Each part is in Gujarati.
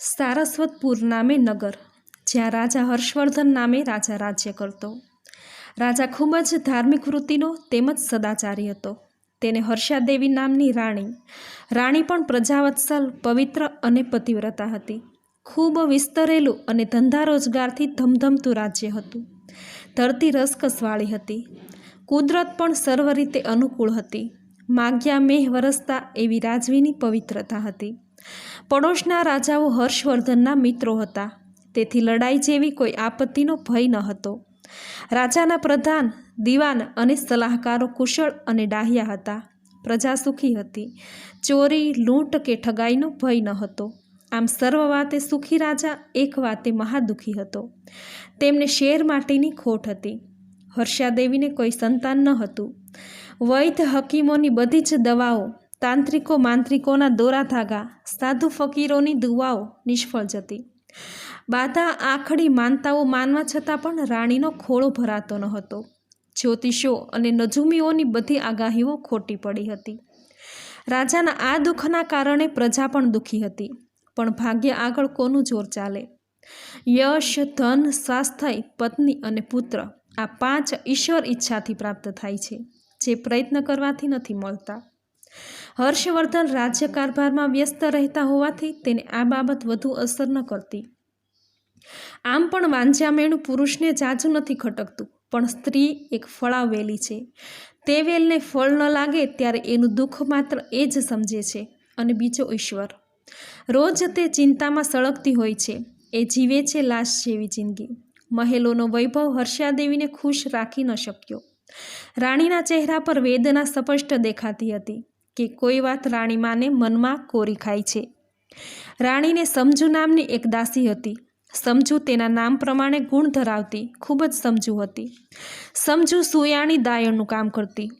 સારસ્વતપુર નામે નગર, જ્યાં રાજા હર્ષવર્ધન નામે રાજા રાજ્ય કરતો. રાજા ખૂબ જ ધાર્મિક વૃત્તિનો તેમજ સદાચારી હતો. તેને હર્ષાદેવી નામની રાણી રાણી પણ પ્રજાવત્સલ, પવિત્ર અને પતિવ્રતા હતી. ખૂબ વિસ્તરેલું અને ધંધા રોજગારથી ધમધમતું રાજ્ય હતું. ધરતી રસકસવાળી હતી. કુદરત પણ સર્વ રીતે અનુકૂળ હતી. માગ્યા મેહ વરસતા એવી રાજવીની પવિત્રતા હતી. પડોશના રાજાઓ હર્ષવર્ધનના મિત્રો હતા. તેથી લડાઈ જેવી કોઈ આપત્તિનો ભય ન હતો. રાજાના પ્રધાન, દિવાન અને સલાહકારો કુશળ અને ડાહ્યા હતા. પ્રજા સુખી હતી. ચોરી, લૂંટ કે ઠગાઈનો ભય ન હતો. આમ સર્વ વાતે સુખી રાજા, એક વાતે મહાદુખી હતો. તેમને શેર માટેની ખોટ હતી. હર્ષાદેવીને કોઈ સંતાન ન હતું. વૈધ હકીમોની બધી જ દવાઓ તાંત્રિકો માંત્રિકોના દોરા ધાગા, સાધુ ફકીરોની દુવાઓ નિષ્ફળ જતી. બાધા આખડી માનતાઓ માનવા છતાં પણ રાણીનો ખોળો ભરાતો ન હતો. જ્યોતિષો અને નજુમીઓની બધી આગાહીઓ ખોટી પડી હતી. રાજાના આ દુઃખના કારણે પ્રજા પણ દુઃખી હતી, પણ ભાગ્ય આગળ કોનું જોર ચાલે? યશ, ધન, સ્વાસ્થ્ય, પત્ની અને પુત્ર આ પાંચ ઈશ્વર ઈચ્છાથી પ્રાપ્ત થાય છે, જે પ્રયત્ન કરવાથી નથી મળતા. હર્ષવર્ધન રાજ્ય કારભારમાં વ્યસ્ત રહેતા હોવાથી તેને આ બાબત વધુ અસર ન કરતી. આમ પણ વાંજ્યામેણું પુરુષને જાજુ નથી ખટકતું, પણ સ્ત્રી એક ફળાવ વેલી છે. તે વેલને ફળ ન લાગે ત્યારે એનું દુઃખ માત્ર એ જ સમજે છે અને બીજો ઈશ્વર. રોજ તે ચિંતામાં સળગતી હોય છે, એ જીવે છે લાશ જેવી જિંદગી. મહેલોનો વૈભવ હર્ષાદેવીને ખુશ રાખી ન શક્યો. રાણીના ચહેરા પર વેદના સ્પષ્ટ દેખાતી હતી. કે કોઈ વાત રાણીમાને મનમાં કોરી ખાય છે. રાણીને સમજુ નામની એક દાસી હતી. સમજુ તેના નામ પ્રમાણે ગુણ ધરાવતી, ખૂબ જ સમજુ હતી. સમજુ સુયાણી દાયણનું કામ કરતી.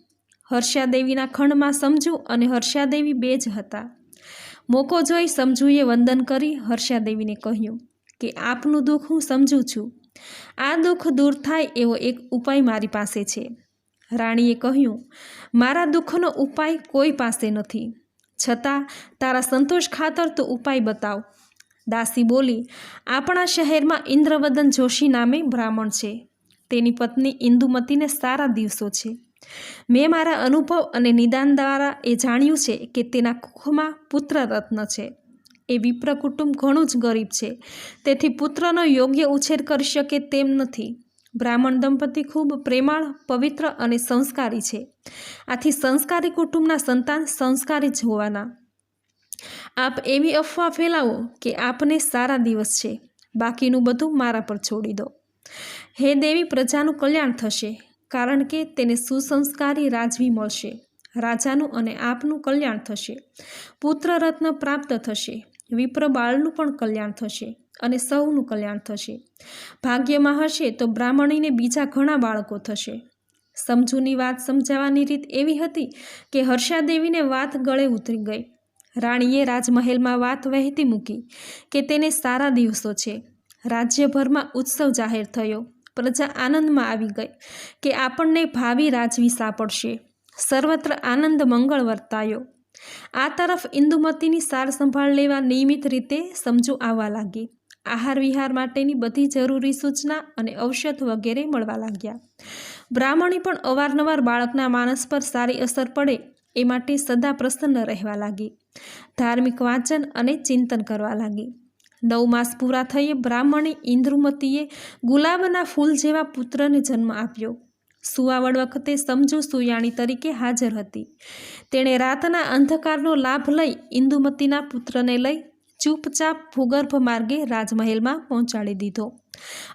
હર્ષાદેવીના ખંડમાં સમજુ અને હર્ષાદેવી બે જ હતા. મોકો જોઈ સમજુએ વંદન કરી હર્ષાદેવીને કહ્યું કે, આપનું દુઃખ હું સમજું છું. આ દુઃખ દૂર થાય એવો એક ઉપાય મારી પાસે છે. રાણીએ કહ્યું, મારા દુઃખનો ઉપાય કોઈ પાસે નથી. છતાં તારા સંતોષ ખાતર તો ઉપાય બતાવ. દાસી બોલી, આપણા શહેરમાં ઇન્દ્રવદન જોશી નામે બ્રાહ્મણ છે. તેની પત્ની ઇન્દુમતીને સારા દિવસો છે. મેં મારા અનુભવ અને નિદાન દ્વારા એ જાણ્યું છે કે તેના કુખમાં પુત્ર રત્ન છે. એ વિપ્ર કુટુંબ ઘણું જ ગરીબ છે. તેથી પુત્રનો યોગ્ય ઉછેર કરી શકે તેમ નથી. બ્રાહ્મણ દંપતી ખૂબ પ્રેમાળ, પવિત્ર અને સંસ્કારી છે. આથી સંસ્કારી કુટુંબના સંતાન સંસ્કારી જ હોવાના. આપ એવી અફવા ફેલાવો કે આપને સારા દિવસ છે. બાકીનું બધું મારા પર છોડી દો. હે દેવી, પ્રજાનું કલ્યાણ થશે, કારણ કે તેને સુસંસ્કારી રાજવી મળશે. રાજાનું અને આપનું કલ્યાણ થશે. પુત્ર રત્ન પ્રાપ્ત થશે. વિપ્ર બાળનું પણ કલ્યાણ થશે. અને સૌનું કલ્યાણ થશે. ભાગ્યમાં હશે તો બ્રાહ્મણીને બીજા ઘણા બાળકો થશે. સમજૂની વાત સમજાવવાની રીત એવી હતી કે હર્ષાદેવીને વાત ગળે ઉતરી ગઈ. રાણીએ રાજમહેલમાં વાત વહેતી મૂકી કે તેને સારા દિવસો છે. રાજ્યભરમાં ઉત્સવ જાહેર થયો. પ્રજા આનંદમાં આવી ગઈ કે આપણને ભાવિ રાજવી સાંપડશે સર્વત્ર આનંદ મંગળ વર્તાયો. આ તરફ ઇન્દુમતીની સાર સંભાળ લેવા નિયમિત રીતે સમજુ આવવા લાગી. આહાર વિહાર માટેની બધી જરૂરી સૂચના અને ઔષધ વગેરે મળવા લાગ્યા. બ્રાહ્મણી પણ અવારનવાર બાળકના માનસ પર સારી અસર પડે એ માટે સદા પ્રસન્ન રહેવા લાગી. ધાર્મિક વાંચન અને ચિંતન કરવા લાગી. નવ માસ પૂરા થઈએ બ્રાહ્મણી ઇન્દ્રુમતીએ ગુલાબના ફૂલ જેવા પુત્રને જન્મ આપ્યો. સુવાવડ વખતે સમજુ સુયાણી તરીકે હાજર હતી. તેણે રાતના અંધકારનો લાભ લઈ ઇન્દુમતીના પુત્રને લઈ ચૂપચાપ ભૂગર્ભ માર્ગે રાજમહેલમાં પહોંચાડી દીધો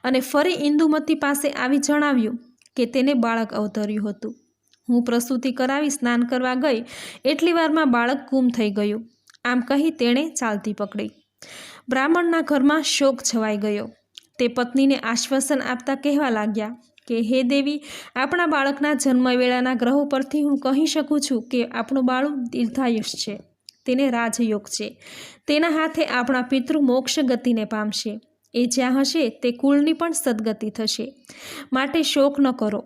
અને ફરી ઇન્દુમતી પાસે આવી જણાવ્યું કે તેને બાળક અવતર્યું હતું. હું પ્રસૂતિ કરાવી સ્નાન કરવા ગઈ, એટલી વારમાં બાળક ગુમ થઈ ગયું. આમ કહી તેણે ચાલતી પકડી. બ્રાહ્મણના ઘરમાં શોક છવાઈ ગયો. તે પત્નીને આશ્વાસન આપતા કહેવા લાગ્યા કે, હે દેવી, આપણા બાળકના જન્મવેળાના ગ્રહો પરથી હું કહી શકું છું કે આપણું બાળું દીર્ઘાયુષ છે. તેને રાજયોગ છે. તેના હાથે આપણા પિતૃ મોક્ષ ગતિને પામશે. એ જ્યાં હશે, તે કુળની પણ સદગતિ થશે. માટે શોક ન કરો.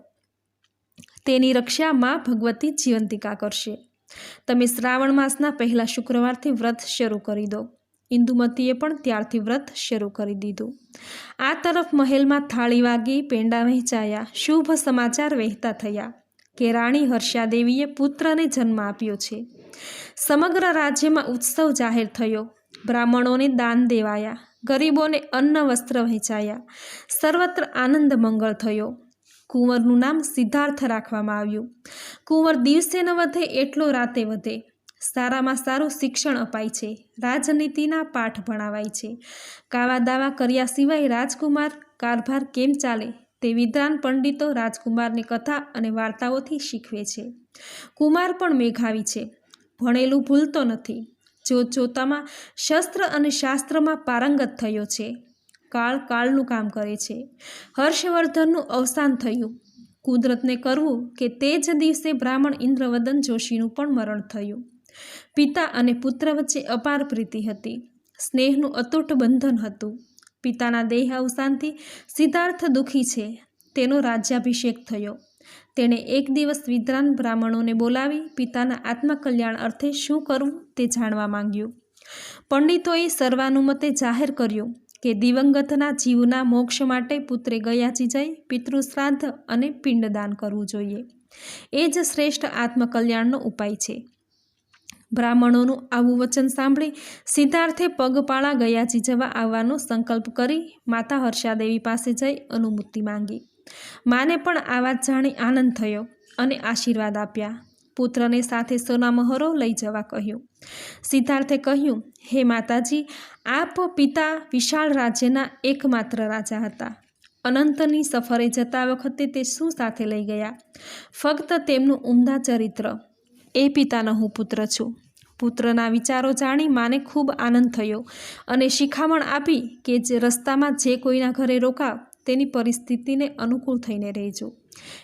તેની રક્ષા માં ભગવતી જીવંતિકા કરશે. તમે શ્રાવણ માસના પહેલા શુક્રવારથી વ્રત શરૂ કરી દો. ઇન્દુમતીએ પણ ત્યારથી વ્રત શરૂ કરી દીધું. આ તરફ મહેલમાં થાળી વાગી, પેંડા વહેંચાયા, શુભ સમાચાર વહેતા થયા કે રાણી હર્ષાદેવીએ પુત્રને જન્મ આપ્યો છે. સમગ્ર રાજ્યમાં ઉત્સવ જાહેર થયો. બ્રાહ્મણોને દાન દેવાયા, ગરીબોને અન્ન વસ્ત્ર વહેંચાયા, સર્વત્ર આનંદ મંગળ થયો. કુંવરનું નામ સિદ્ધાર્થ રાખવામાં આવ્યું. કુંવર દિવસે ન વધે, એટલો રાતે વધે. સારામાં સારું શિક્ષણ અપાય છે. રાજનીતિના પાઠ ભણાવાય છે. કાવા દાવા કર્યા સિવાય રાજકુમાર કારભાર કેમ ચાલે તે વિદ્વાન પંડિતો રાજકુમારની કથા અને વાર્તાઓથી શીખવે છે. કુમાર પણ મેઘાવી છે. ભણેલું ભૂલતો નથી. જોત જોતામાં શસ્ત્ર અને શાસ્ત્રમાં પારંગત થયો છે. કાળ કાળનું કામ કરે છે. હર્ષવર્ધનનું અવસાન થયું. કુદરતને કરવું કે તે જ દિવસે બ્રાહ્મણ ઇન્દ્રવદન જોશીનું પણ મરણ થયું. પિતા અને પુત્ર વચ્ચે અપાર પ્રીતિ હતી. સ્નેહનું અતૂટ બંધન હતું. પિતાના દેહ અવસાનથી સિદ્ધાર્થ દુઃખી છે. તેનો રાજ્યાભિષેક થયો. તેણે એક દિવસ વિદ્વાન બ્રાહ્મણોને બોલાવી પિતાના આત્મકલ્યાણ અર્થે શું કરવું તે જાણવા માંગ્યું. પંડિતોએ સર્વાનુમતે જાહેર કર્યું કે દિવંગતના જીવના મોક્ષ માટે પુત્રે ગયાચી જઈ પિતૃશ્રાદ્ધ અને પિંડદાન કરવું જોઈએ. એ જ શ્રેષ્ઠ આત્મકલ્યાણનો ઉપાય છે. બ્રાહ્મણોનું આવું વચન સાંભળી સિદ્ધાર્થે પગપાળા ગયાજી જવા આવવાનો સંકલ્પ કરી માતા હર્ષાદેવી પાસે જઈ અનુમતિ માંગી. માને પણ આ વાત જાણી આનંદ થયો અને આશીર્વાદ આપ્યા. પુત્રને સાથે સોના મહોરો લઈ જવા કહ્યું. સિદ્ધાર્થે કહ્યું, હે માતાજી, આપ પિતા વિશાળ રાજ્યના એકમાત્ર રાજા હતા. અનંતની સફરે જતા વખતે તે શું સાથે લઈ ગયા? ફક્ત તેમનું ઉમદા ચરિત્ર એ પિતાનો હું પુત્ર છું. પુત્રના વિચારો જાણી માને ખૂબ આનંદ થયો અને શિખામણ આપી કે જે રસ્તામાં જે કોઈના ઘરે રોકાવ તેની પરિસ્થિતિને અનુકૂળ થઈને રહેજો.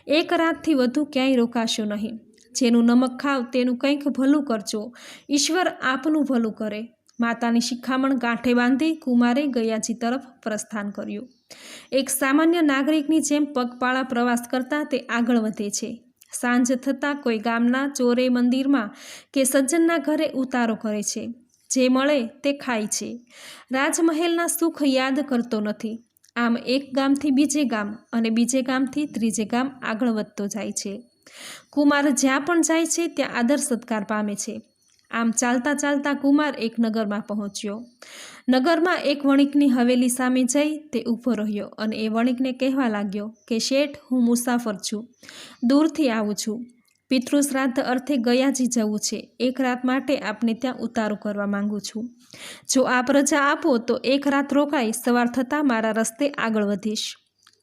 એક રાતથી વધુ ક્યાંય રોકાશો નહીં. જેનું નમક ખાવ તેનું કંઈક ભલું કરજો. ઈશ્વર આપનું ભલું કરે. માતાની શિખામણ ગાંઠે બાંધી કુમારે ગયાજી તરફ પ્રસ્થાન કર્યું. એક સામાન્ય નાગરિકની જેમ પગપાળા પ્રવાસ કરતાં તે આગળ વધે છે. સાંજ થતાં કોઈ ગામના ચોરે મંદિરમાં કે સજ્જનના ઘરે ઉતારો કરે છે. જે મળે તે ખાય છે. રાજમહેલના સુખ યાદ કરતો નથી. આમ એક ગામથી બીજે ગામ અને બીજે ગામથી ત્રીજે ગામ આગળ વધતો જાય છે. કુમાર જ્યાં પણ જાય છે ત્યાં આદર સત્કાર પામે છે. આમ ચાલતા ચાલતા કુમાર એક નગરમાં પહોંચ્યો. નગરમાં એક વણિકની હવેલી સામે જઈ તે ઊભો રહ્યો અને એ વણિકને કહેવા લાગ્યો કે, શેઠ, હું મુસાફર છું. દૂરથી આવું છું. પિતૃશ્રાદ્ધ અર્થે ગયાજી જવું છે. એક રાત માટે આપને ત્યાં ઉતારો કરવા માંગુ છું. જો આપ રજા આપો તો એક રાત રોકાઈ સવાર થતાં મારા રસ્તે આગળ વધીશ.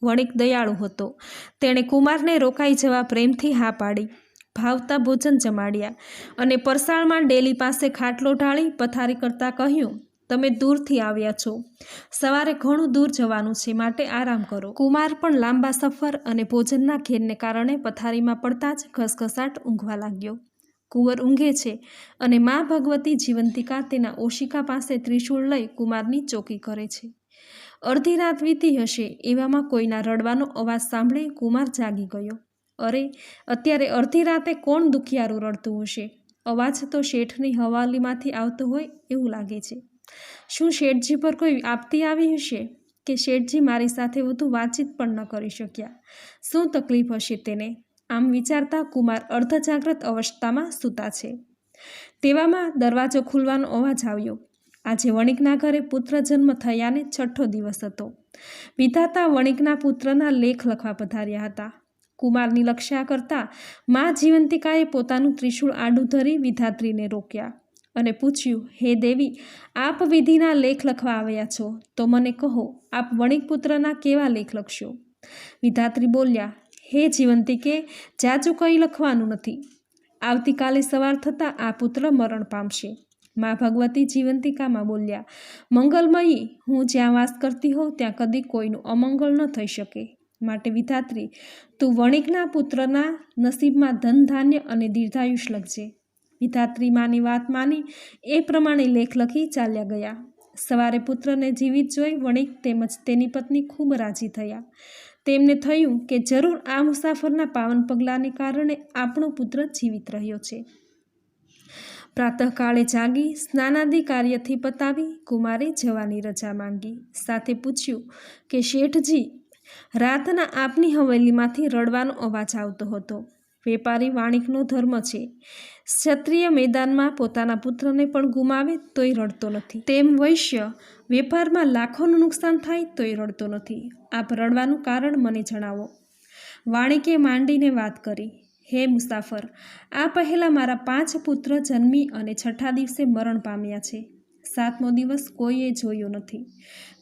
વણિક દયાળુ હતો. તેણે કુમારને રોકાઈ જવા પ્રેમથી હા પાડી. ભાવતા ભોજન જમાડ્યા અને પરસાળમાં ડેલી પાસે ખાટલો ઢાળી પથારી કરતાં કહ્યું તમે દૂરથી આવ્યા છો. સવારે ઘણું દૂર જવાનું છે, માટે આરામ કરો. કુમાર પણ લાંબા સફર અને ભોજનના ઘેરને કારણે પથારીમાં પડતા જ ઘસઘસાટ ઊંઘવા લાગ્યો. કુંવર ઊંઘે છે અને મા ભગવતી જીવંતિકા તેના ઓશિકા પાસે ત્રિશૂળ લઈ કુમારની ચોકી કરે છે. અડધી રાત વીતી હશે, એવામાં કોઈના રડવાનો અવાજ સાંભળી કુમાર જાગી ગયો. અરે, અત્યારે અડધી રાતે કોણ દુખિયારું રડતું હશે? અવાજ તો શેઠની હવાલીમાંથી આવતો હોય એવું લાગે છે. શું શેઠજી પર કોઈ આપતી આવી હશે કે શેઠજી મારી સાથે વધુ વાતચીત પણ ન કરી શક્યા? શું તકલીફ હશે તેને? આમ વિચારતા કુમાર અર્ધજાગ્રત અવસ્થામાં સૂતા છે. તેવામાં દરવાજો ખુલવાનો અવાજ આવ્યો. આજે વણિકના ઘરે પુત્ર જન્મ થયાને છઠ્ઠો દિવસ હતો. વિધાતા વણિકના પુત્રના લેખ લખવા પધાર્યા હતા. કુમારની લક્ષ્યા કરતા મા જીવંતિકાએ પોતાનું ત્રિશૂળ આડું ધરી વિધાત્રીને રોક્યા. અને પૂછ્યું, હે દેવી, આપ વિધિના લેખ લખવા આવ્યા છો? તો મને કહો, આપ વણિક પુત્રના કેવા લેખ લખશો? વિધાત્રી બોલ્યા, હે જીવંતિકે, જાજુ કંઈ લખવાનું નથી. આવતીકાલે સવાર થતાં આ પુત્ર મરણ પામશે. મા ભગવતી જીવંતિકામાં બોલ્યા, મંગલમયી, હું જ્યાં વાસ કરતી હોઉં, ત્યાં કદી કોઈનું અમંગળ ન થઈ શકે. માટે વિધાત્રી, તું વણિકના પુત્રના નસીબમાં ધન ધાન્ય અને દીર્ઘાયુષ લખજે. વિધાત્રી માની વાત માની, એ પ્રમાણે લેખ લખી ચાલ્યા ગયા. સવારે પુત્રને જીવિત જોઈ વણિક તેમજ તેની પત્ની ખૂબ રાજી થયા. તેમને થયું કે જરૂર આ મુસાફરના પાવન પગલાંને કારણે આપણો પુત્ર જીવિત રહ્યો છે. પ્રાતઃકાળે જાગી, સ્નાનાદિ કાર્યથી પતાવી કુમારે જવાની રજા માંગી. સાથે પૂછ્યું કે, શેઠજી, રાતના આપની હવેલીમાંથી રડવાનો અવાજ આવતો હતો. વેપારી વાણિકનો ધર્મ છે. ક્ષત્રિય મેદાનમાં પોતાના પુત્રને પણ ગુમાવે તોય રડતો નથી. તેમ વૈશ્ય વેપારમાં લાખોનું નુકસાન થાય તોય રડતો નથી. આપ રડવાનું કારણ મને જણાવો. વાણિકે માંડીને વાત કરી. હે મુસાફર, આ પહેલાં મારા પાંચ પુત્ર જન્મી અને છઠ્ઠા દિવસે મરણ પામ્યા છે. સાતમો દિવસ કોઈએ જોયો નથી.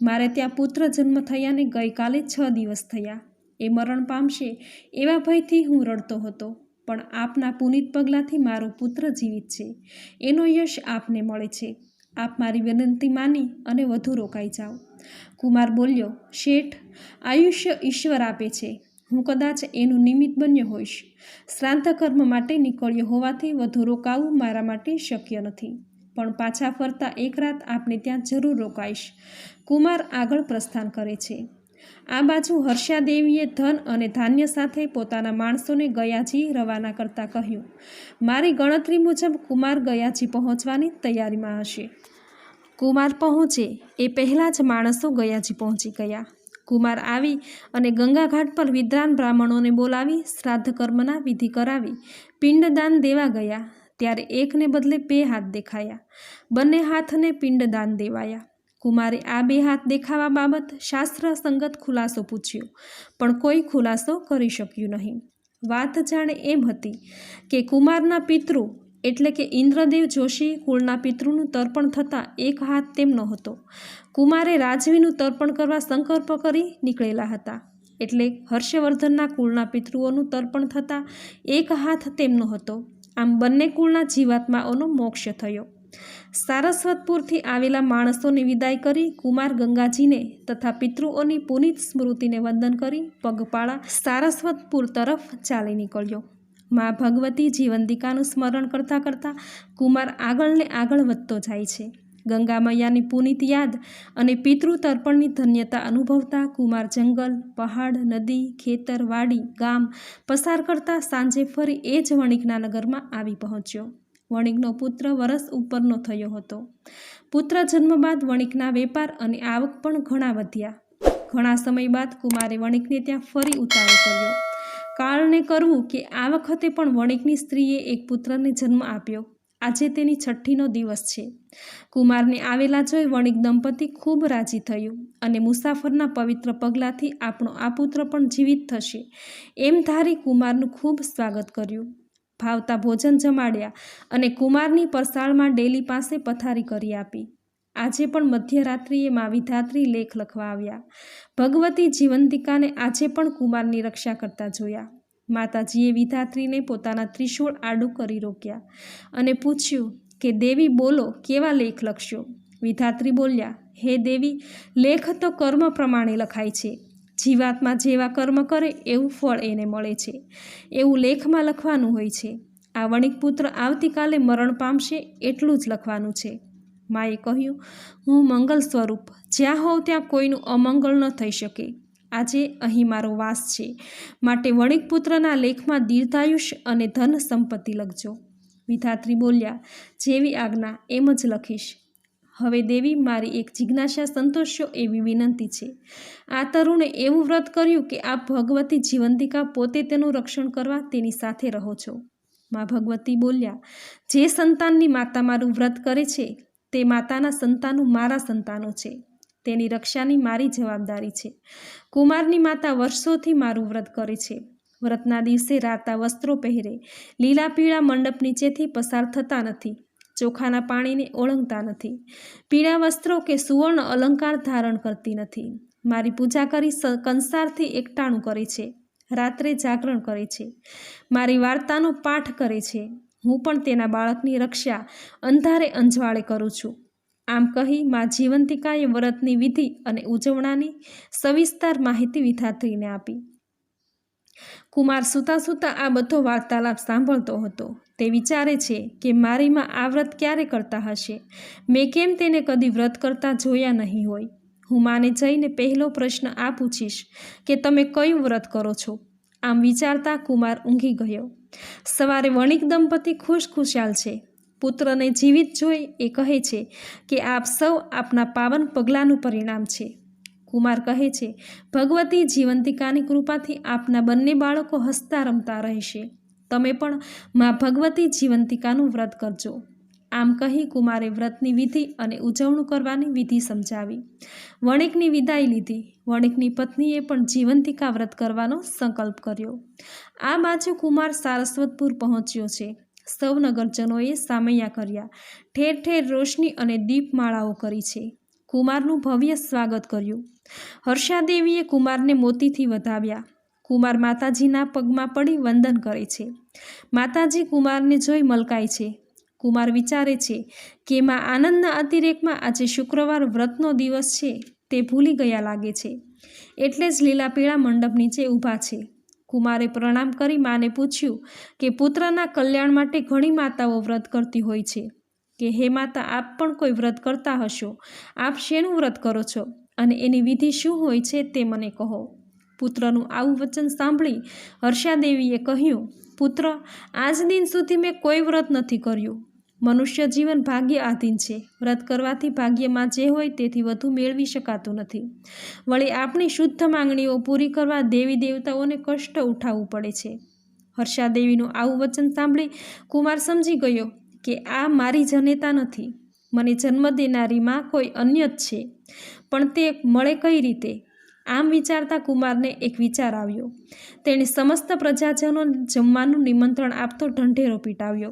મારે ત્યાં પુત્ર જન્મ થયાને ગઈકાલે છ દિવસ થયા. એ મરણ પામશે એવા ભયથી હું રડતો હતો. પણ આપના પુનિત પગલાંથી મારો પુત્ર જીવિત છે. એનો યશ આપને મળે છે. આપ મારી વિનંતી માની અને વધુ રોકાઈ જાઓ. કુમાર બોલ્યો, શેઠ, આયુષ્ય ઈશ્વર આપે છે. હું કદાચ એનું નિમિત્ત બન્યો હોઈશ. શ્રાંત કર્મ માટે નીકળ્યો હોવાથી વધુ રોકાવું મારા માટે શક્ય નથી. પણ પાછા ફરતા એક રાત આપને ત્યાં જરૂર રોકાઈશ. કુમાર આગળ પ્રસ્થાન કરે છે. આ બાજુ હર્ષાદેવીએ ધન અને ધાન્ય સાથે પોતાના માણસોને ગયાજી રવાના કરતા કહ્યું, મારી ગણતરી મુજબ કુમાર ગયાજી પહોંચવાની તૈયારીમાં હશે. કુમાર પહોંચે એ પહેલાં જ માણસો ગયાજી પહોંચી ગયા. કુમાર આવી અને ગંગાઘાટ પર વિદ્વાન બ્રાહ્મણોને બોલાવી શ્રાદ્ધ કર્મના વિધિ કરાવી પિંડદાન દેવા ગયા. ત્યારે એકને બદલે બે હાથ દેખાયા. બંને હાથને પિંડદાન દેવાયા. કુમારે આ બે હાથ દેખાવા બાબત શાસ્ત્ર સંગત ખુલાસો પૂછ્યો, પણ કોઈ ખુલાસો કરી શક્યું નહીં. વાત જાણે એમ હતી કે કુમારના પિતૃ, એટલે કે ઇન્દ્રદેવ જોશી, કુળના પિતૃનું તર્પણ થતાં એક હાથ તેમનો હતો કુમારે રાજવીનું તર્પણ કરવા સંકલ્પ કરી નીકળેલા હતા. એટલે હર્ષવર્ધનના કુળના પિતૃઓનું તર્પણ થતાં એક હાથ તેમનો હતો આમ બંને કુળના જીવાત્માઓનો મોક્ષ થયો. સારસ્વતપુરથી આવેલા માણસોની વિદાય કરી કુમાર ગંગાજીને તથા પિતૃઓની પુનિત સ્મૃતિને વંદન કરી પગપાળા સારસ્વતપુર તરફ ચાલી નીકળ્યો. મા ભગવતી જીવંતિકાનું સ્મરણ કરતાં કરતાં કુમાર આગળ ને આગળ વધતો જાય છે. ગંગા મૈયાની પુનિત યાદ અને પિતૃ તર્પણની ધન્યતા અનુભવતા કુમાર જંગલ, પહાડ, નદી, ખેતર, વાડી, ગામ પસાર કરતા સાંજે ફરી એ જ વણિકના નગરમાં આવી પહોંચ્યો. વણિકનો પુત્ર વરસ ઉપરનો થયો હતો. પુત્ર જન્મ બાદ વણિકના વેપાર અને આવક પણ ઘણા વધ્યા. ઘણા સમય બાદ કુમારે વણિકને ત્યાં ફરી ઉતારો કર્યો. કારણે કરવું કે આ વખતે પણ વણિકની સ્ત્રીએ એક પુત્રને જન્મ આપ્યો. આજે તેની છઠ્ઠીનો દિવસ છે. કુમારને આવેલા જોઈ વણિક દંપતી ખૂબ રાજી થયું અને મુસાફરના પવિત્ર પગલાંથી આપણો આ પુત્ર પણ જીવિત થશે એમ ધારી કુમારનું ખૂબ સ્વાગત કર્યું. ભાવતા ભોજન જમાડ્યા અને કુમારની પરસાળમાં ડેલી પાસે પથારી કરી આપી. આજે પણ મધ્યરાત્રિએ મા વિધાત્રી લેખ લખવા આવ્યા. ભગવતી જીવંતિકાને આજે પણ કુમારની રક્ષા કરતા જોયા. માતાજીએ વિધાત્રીને પોતાના ત્રિશૂળ આડું કરી રોક્યા અને પૂછ્યું કે, દેવી બોલો, કેવા લેખ લખશો? વિધાત્રી બોલ્યા, હે દેવી, લેખ તો કર્મ પ્રમાણે લખાય છે. જીવાત્મા જેવા કર્મ કરે એવું ફળ એને મળે છે. એવું લેખમાં લખવાનું હોય છે. આ વણિક પુત્ર આવતીકાલે મરણ પામશે એટલું જ લખવાનું છે. માએ કહ્યું, હું મંગલ સ્વરૂપ. જ્યાં હોઉં ત્યાં કોઈનું અમંગળ ન થઈ શકે. આજે અહીં મારો વાસ છે. માટે વણિક પુત્રના લેખમાં દીર્ઘાયુષ્ય અને ધન સંપત્તિ લખજો. વિધાત્રી બોલ્યા, જેવી આજ્ઞા એમ જ લખીશ. હવે દેવી મારી એક જિજ્ઞાસા સંતોષો એવી વિનંતી છે. આ તરુણે એવું વ્રત કર્યું કે આપ ભગવતી જીવંતિકા પોતે તેનું રક્ષણ કરવા તેની સાથે રહો છો. મા ભગવતી બોલ્યા, જે સંતાનની માતા મારું વ્રત કરે છે, તે માતાના સંતાનો મારા સંતાનો છે. તેની રક્ષાની મારી જવાબદારી છે. કુમારની માતા વર્ષોથી મારું વ્રત કરે છે. વ્રતના દિવસે રાતા વસ્ત્રો પહેરે. લીલા પીળા મંડપ નીચેથી પસાર થતા નથી. ચોખાના પાણીને ઓળંગતા નથી. પીળા વસ્ત્રો કે સુવર્ણ અલંકાર ધારણ કરતી નથી. મારી પૂજા કરી કંસારથી એકટાણું કરે છે. રાત્રે જાગરણ કરે છે. મારી વાર્તાનો પાઠ કરે છે. હું પણ તેના બાળકની રક્ષા અંધારે અંજવાળે કરું છું. આમ કહી મા જીવંતિકાએ વ્રતની વિધિ અને ઉજવણાની સવિસ્તાર માહિતી વિધાત્રીને આપી. કુમાર સૂતા સૂતા આ બધો વાર્તાલાપ સાંભળતો હતો. તે વિચારે છે કે મારીમાં આ વ્રત ક્યારે કરતા હશે? મેં કેમ તેને કદી વ્રત કરતા જોયા નહીં હોય? હું માને જઈને પહેલો પ્રશ્ન આ પૂછીશ કે તમે કયું વ્રત કરો છો? આમ વિચારતા કુમાર ઊંઘી ગયો. સવારે વણિક દંપતી ખુશ ખુશાલ છે. પુત્રને જીવિત જોઈ એ કહે છે કે આપ સૌ આપના પાવન પગલાંનું પરિણામ છે. કુમાર કહે છે, ભગવતી જીવંતિકાની કૃપાથી આપના બંને બાળકો હસતા રમતા રહેશે. તમે પણ મા ભગવતી જીવંતિકાનું વ્રત કરજો. આમ કહી કુમારે વ્રતની વિધિ અને ઉજવણું કરવાની વિધિ સમજાવી. વણિકની વિદાય લીધી. વણિકની પત્નીએ પણ જીવંતિકા વ્રત કરવાનો સંકલ્પ કર્યો. આ બાજુ કુમાર સારસ્વતપુર પહોંચ્યો છે. સૌ નગરજનોએ સામૈયા કર્યા. ઠેર ઠેર રોશની અને દીપમાળાઓ કરી છે. કુમારનું ભવ્ય સ્વાગત કર્યું. હર્ષાદેવીએ કુમારને મોતીથી વધાવ્યા. કુમાર માતાજીના પગમાં પડી વંદન કરે છે. માતાજી કુમારને જોઈ મલકાય છે. કુમાર વિચારે છે કે માં આનંદના અતિરેકમાં આજે શુક્રવાર વ્રતનો દિવસ છે, તે ભૂલી ગયા લાગે છે. એટલે જ લીલા પીળા મંડપ નીચે ઊભા છે. કુમારે પ્રણામ કરી માને પૂછ્યું કે પુત્રના કલ્યાણ માટે ઘણી માતાઓ વ્રત કરતી હોય છે. કે હે માતા, આપ પણ કોઈ વ્રત કરતા હશો? આપ શેનું વ્રત કરો છો? અને એની વિધિ શું હોય છે તે મને કહો. પુત્રનું આવું વચન સાંભળી હર્ષાદેવીએ કહ્યું, પુત્ર, આજ દિન સુધી મેં કોઈ વ્રત નથી કર્યું. મનુષ્ય જીવન ભાગ્ય આધીન છે. વ્રત કરવાથી ભાગ્યમાં જે હોય તેથી વધુ મેળવી શકાતું નથી. વળી આપણી શુદ્ધ માંગણીઓ પૂરી કરવા દેવી દેવતાઓને કષ્ટ ઉઠાવવું પડે છે. હર્ષાદેવીનું આવું વચન સાંભળી કુમાર સમજી ગયો કે આ મારી જનેતા નથી. મને જન્મ દેનારીમાં કોઈ અન્ય જ છે. પણ તે મળે કઈ રીતે? આમ વિચારતા કુમારને એક વિચાર આવ્યો. તેણે સમસ્ત પ્રજાજનો જમવાનું નિમંત્રણ આપતો ઢંઢેરો પીટાવ્યો.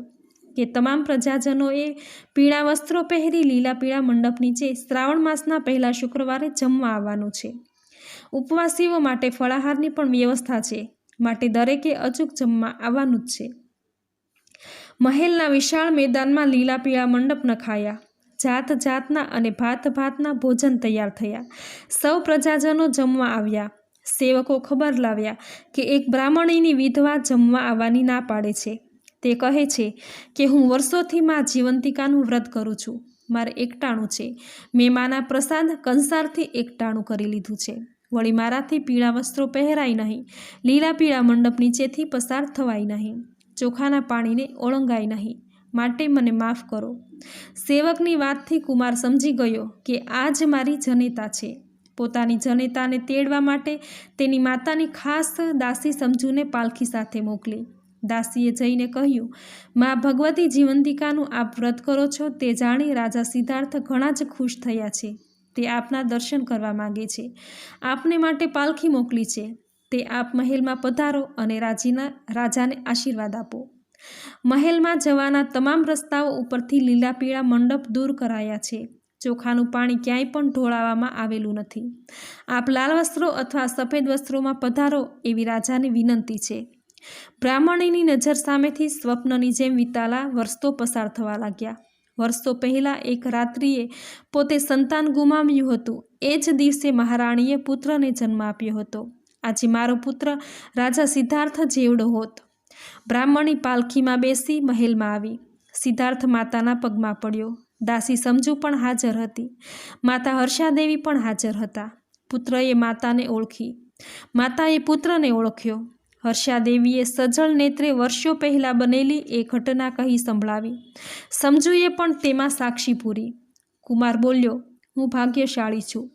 કે તમામ પ્રજાજનોએ પીળા વસ્ત્રો પહેરી લીલા પીળા મંડપ નીચે શ્રાવણ માસના પહેલા શુક્રવારે જમવા આવવાનું છે. ઉપવાસીઓ માટે ફળાહારની પણ વ્યવસ્થા છે. માટે દરેકે અચૂક જમવા આવવાનું જ છે. મહેલના વિશાળ મેદાનમાં લીલા પીળા મંડપ નખાયા. જાત જાતના અને ભાત ભાતના ભોજન તૈયાર થયા. સૌ પ્રજાજનો જમવા આવ્યા. સેવકો ખબર લાવ્યા કે એક બ્રાહ્મણીની વિધવા જમવા આવવાની ના પાડે છે. તે કહે છે કે હું વર્ષોથી મા જીવંતિકાનું વ્રત કરું છું. મારે એકટાણું છે. મેં માના પ્રસાદ કંસારથી એકટાણું કરી લીધું છે. વળી મારાથી પીળા વસ્ત્રો પહેરાય નહીં. લીલા પીળા મંડપ નીચેથી પસાર થવાય નહીં. ચોખાના પાણીને ઓળંગાય નહીં. માટે મને માફ કરો. સેવકની વાતથી કુમાર સમજી ગયો કે આ જ મારી જનેતા છે. પોતાની જનેતાને તેડવા માટે તેની માતાની ખાસ દાસી સમજૂને પાલખી સાથે મોકલી. દાસીએ જઈને કહ્યું, મા ભગવતી જીવંતિકાનું આપ વ્રત કરો છો તે જાણી રાજા સિદ્ધાર્થ ઘણા જ ખુશ થયા છે. તે આપના દર્શન કરવા માંગે છે. આપને માટે પાલખી મોકલી છે. તે આપ મહેલમાં પધારો અને રાજીના, રાજાને આશીર્વાદ આપો. મહેલમાં જવાના તમામ રસ્તાઓ ઉપરથી લીલા પીળા મંડપ દૂર કરાયા છે. ચોખાનું પાણી ક્યાંય પણ ઢોળાવવામાં આવેલું નથી. આપ લાલ વસ્ત્રો અથવા સફેદ વસ્ત્રોમાં પધારો એવી રાજાની વિનંતી છે. બ્રાહ્મણીની નજર સામેથી સ્વપ્નની જેમ વિતાલા વર્ષો પસાર થવા લાગ્યા. વર્ષો પહેલાં એક રાત્રિએ પોતે સંતાન ગુમાવ્યું હતું. એ જ દિવસે મહારાણીએ પુત્રને જન્મ આપ્યો હતો. આજે મારો પુત્ર રાજા સિદ્ધાર્થ જેવડો હોત. બ્રાહ્મણી પાલખીમાં બેસી મહેલમાં આવી. સિદ્ધાર્થ માતાના પગમાં પડ્યો. દાસી સમજુ પણ હાજર હતી. માતા હર્ષાદેવી પણ હાજર હતા. પુત્રએ માતાને ઓળખી. માતાએ પુત્રને ઓળખ્યો. હર્ષાદેવીએ સજળ નેત્રે વર્ષો પહેલાં બનેલી એ ઘટના કહી સંભળાવી. સમજુએ પણ તેમાં સાક્ષી પૂરી. કુમાર બોલ્યો હું ભાગ્યશાળી છું.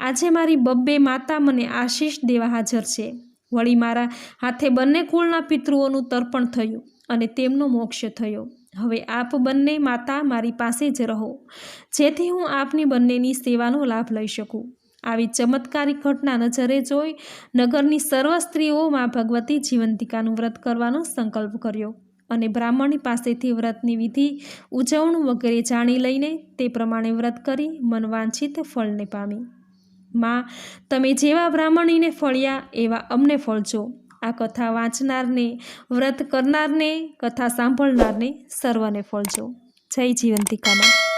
આજે મારી બબ્બે માતા મને આશીષ દેવા હાજર છે. વળી મારા હાથે બંને કુળના પિતૃઓનું તર્પણ થયું અને તેમનો મોક્ષ થયો. હવે આપ બંને માતા મારી પાસે જ રહો. જેથી હું આપની બંનેની સેવાનો લાભ લઈ શકું. આવી ચમત્કારિક ઘટના નજરે જોઈ નગરની સર્વ સ્ત્રીઓ માં ભગવતી જીવંતિકાનું વ્રત કરવાનો સંકલ્પ કર્યો. અને બ્રાહ્મણી પાસેથી વ્રતની વિધિ ઉજવણું વગેરે જાણી લઈને તે પ્રમાણે વ્રત કરી મનવાંછિત ફળને પામી. માં, તમે જેવા બ્રાહ્મણીને ફળ્યા એવા અમને ફળજો આ કથા વાંચનારને, વ્રત કરનારને, કથા સાંભળનારને સર્વને ફળજો જય જીવંતિકામાં.